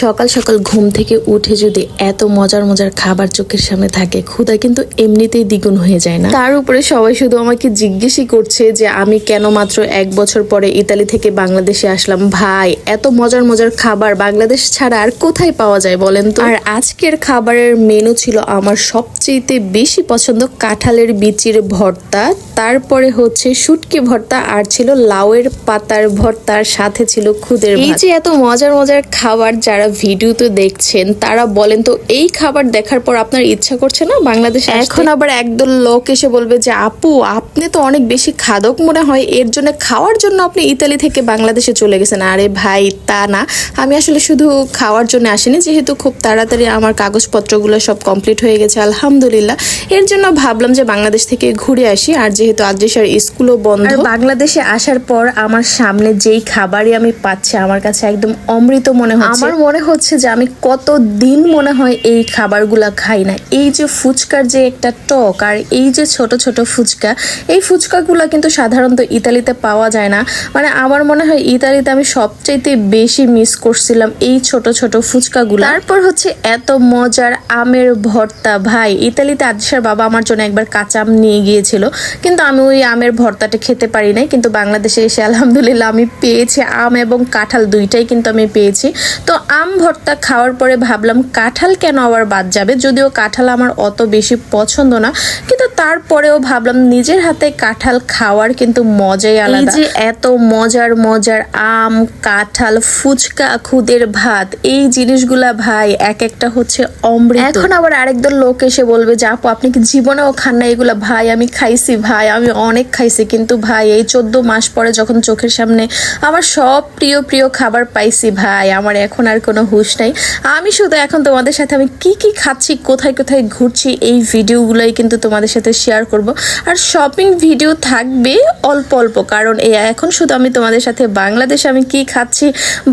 সকাল সকাল ঘুম থেকে উঠে যদি এত মজার মজার খাবার চোখের সামনে থাকে ক্ষুধা কিন্তু এমনিতেই দ্বিগুণ হয়ে যায় না। তার উপরে সবাই শুধু আমাকে জিজ্ঞেসই করছে যে আমি কেন মাত্র এক বছর পরে ইতালি থেকে বাংলাদেশে আসলাম। ভাই এত মজার মজার খাবার বাংলাদেশ ছাড়া আর কোথায় পাওয়া যায় বলেন তো? আর আজকের খাবারের মেনু ছিল আমার সবচেয়ে বেশি পছন্দ কাঁঠালের বিচির ভর্তা। তারপরে হচ্ছে শুটকি ভর্তা আর ছিল লাউয়ের পাতার ভর্তার সাথে ছিল খুদের এই যে এত মজার মজার খাবার যারা ভিডিওতে দেখছেন তারা বলেন তো এই খাবার দেখার পর আপনার ইচ্ছা করছে না বাংলাদেশে এখন আবার একদল লোক এসে বলবে যে আপু আপনি তো অনেক বেশি খাদক মনে হয় এর জন্য খাওয়ার জন্য আপনি ইতালি থেকে বাংলাদেশে চলে গেছেন। আরে ভাই তা না। আমি আসলে শুধু খাওয়ার জন্য আসিনি যেহেতু খুব তাড়াতাড়ি আমার কাগজপত্রগুলো সব কমপ্লিট হয়ে গেছে আলহামদুলিল্লাহ। এর জন্য ভাবলাম যে বাংলাদেশ থেকে ঘুরে আসি আর যেহেতু আদ্রিসার স্কুলও বন্ধ। বাংলাদেশে আসার পর আমার সামনে যেই খাবারই আমি পাচ্ছি আমার কাছে একদম অমৃত মনে হচ্ছে। আমার মনে হচ্ছে যে আমি কত দিন মনে হয় এই খাবারগুলা খাই না। এই যে ফুচকার যে একটা টক আর এই যে ছোট ছোট ফুচকা, এই ফুচকাগুলো কিন্তু সাধারণত ইতালিতে পাওয়া যায় না। মানে আমার মনে হয় ইতালিতে আমি সবচাইতে বেশি মিস করছিলাম এই ছোট ছোট ফুচকাগুলো। তারপর হচ্ছে এত মজার আমের ভর্তা, ভাই। ইতালিতে আদিসার বাবা আমার জন্য একবার কাঁচা আম নিয়ে গিয়েছিল। কিন্তু আমি ওই আমের ভর্তাটা খেতে পারি নাই। কিন্তু বাংলাদেশে এসে আলহামদুলিল্লাহ আমি পেয়েছি। আম এবং কাঁঠাল দুইটাই কিন্তু আমি পেয়েছি। তো আম ভর্তা খাওয়ার পরে ভাবলাম কাঁঠাল কেন আবার বাদ যাবে? যদিও কাঁঠাল আমার অত বেশি পছন্দ না, কিন্তু তারপরেও ভাবলাম নিজের হাতে কাঁঠাল খাওয়ার কিন্তু মজাই আলাদা। এই যে এত মজার মজার আম কাঁঠাল ফুচকা খুদের ভাত এই জিনিসগুলা ভাই এক একটা হচ্ছে অমৃত। এখন আবার আরেকদল লোক এসে বলবে যে আপু আপনি কি জীবনেও খান না এগুলা? ভাই আমি খাইছি ভাই আমি অনেক খাইছি কিন্তু ভাই এই চোদ্দ মাস পরে যখন চোখের সামনে আমার সব প্রিয় প্রিয় খাবার পাইছি ভাই আমার এখন আর কোনো হুশ নাই। আমি শুধু এখন তোমাদের সাথে আমি কি কি খাচ্ছি কোথায় কোথায় ঘুরছি এই ভিডিওগুলোই কিন্তু তোমাদের সাথে শেয়ার করব। আর শপিং ভিডিও থাকবে অল্প অল্প কারণ এই এখন শুধু আমি তোমাদের সাথে বাংলাদেশে আমি কি খাচ্ছি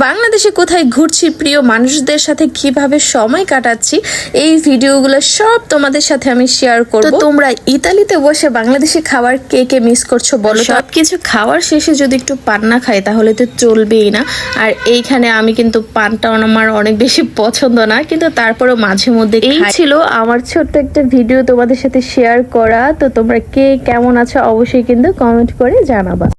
বাংলাদেশে কোথায় ঘুরছি প্রিয় মানুষদের সাথে কীভাবে সময় কাটাচ্ছি এই ভিডিওগুলো সব তোমাদের সাথে আমি শেয়ার করব। তোমরা ইতালিতে বসে বাংলাদেশি খাবার কে কে মিস করছ বলো সব কিছু খাওয়ার শেষে যদি একটু পান না খাই তাহলে তো চলবেই না। আর এইখানে আমি কিন্তু পানটা আমার অনেক বেশি পছন্দ না কিন্তু তারপরেও মাঝে মধ্যে এই ছিল আমার ছোট্ট একটা ভিডিও তোমাদের সাথে শেয়ার করা তো তোমরা কে কেমন আছো অবশ্যই কিন্তু কমেন্ট করে জানাবা।